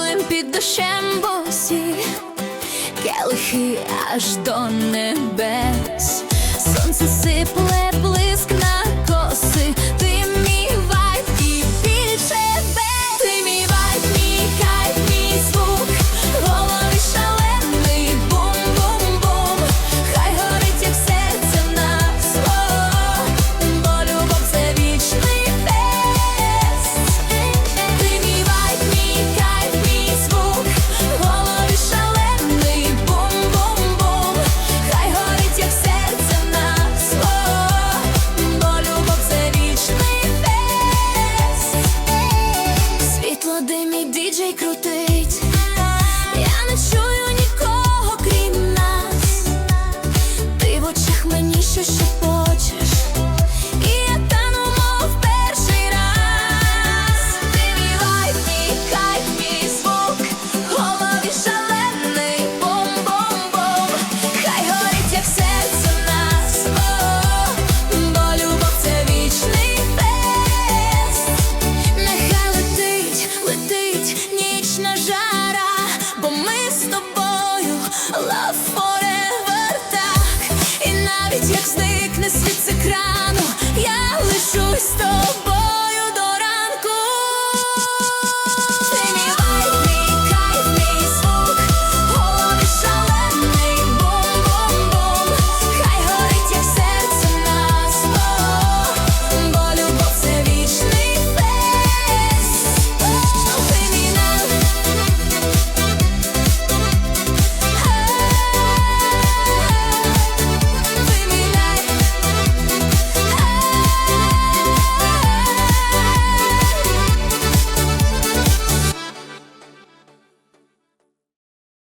танцюєм під дощем босі, келихи аж до небес, сонце сипле блиск мій діджей крутить. навіть як зникне світ з екрану